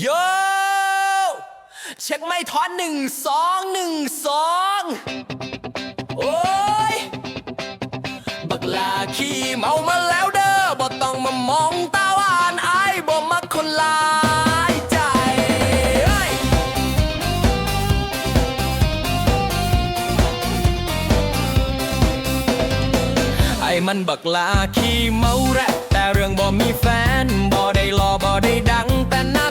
โยเช็คไม่ทอนหนึ่งสองหนึ่งสองโอ้ย บักลาขี้เมามาแล้วเด้อบ่ต้องมามองตาหวานอายบ่มักคนลายใจเอ้ยไอ้มันบักลาขี้เมาแรดแต่เรื่องบ่มีแฟน บ่ได้รอบ่ได้ดังแต่น้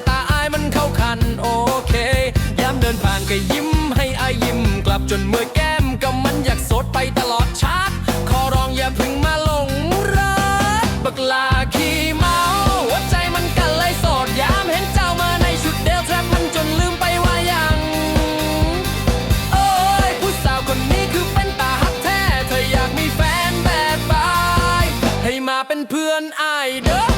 ก็ยิ้มให้อายยิ้มกลับจนเมื่อแก้มก็มันอยากสดไปตลอดชาร์จขอร้องอย่าพึ่งมาหลงรักบักลาขี้เมาหัวใจมันกันเลยโสดยามเห็นเจ้ามาในชุดเดลแทรปมันจนลืมไปว่ายัง โอ้ยผู้สาวคนนี้คือเป็นตาฮักแท้เธออยากมีแฟนแบบบาย ให้มาเป็นเพื่อนอายเด้อ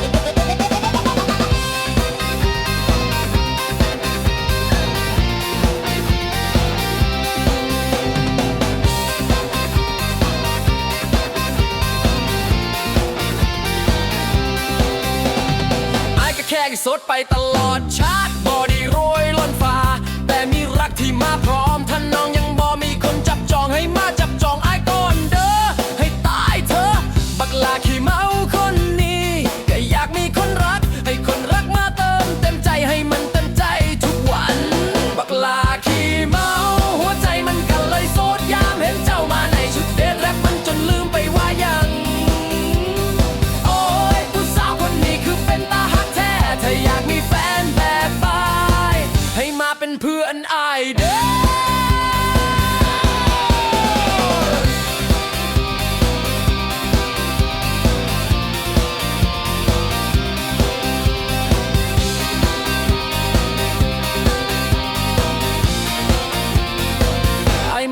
แค่ที่สดไปตลอดชาติบอดี้โรยล้นฟ้า แต่มีรักที่มาพร้อม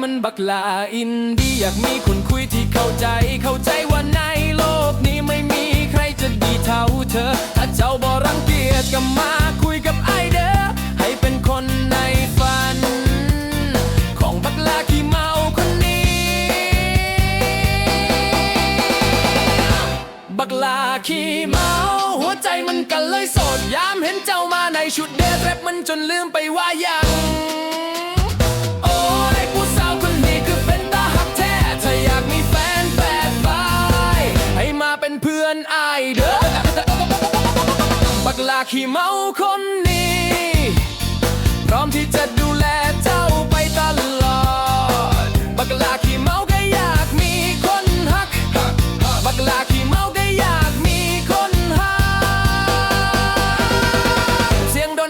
มันบักลาอินดีอยากมีคนคุยที่เข้าใจ เข้าใจว่าในโลกนี้ไม่มีใครจะดีเท่าเธอ ถ้าเจ้าบ่รังเกียจก็มา ลาขี้เมาหัวใจมันกันเลยสดยามเห็นเจ้ามาในชุดเดรแรปมันจนลืมไปว่ายังโอ้ยผู้สาวคนนี้คือเป็นตาหักแท้ถ้าอยากมีแฟนแบบบายให้มาเป็นเพื่อนอายเด้อบักลาขี้เมาคนนี้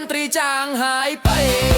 นตรีจางหายไป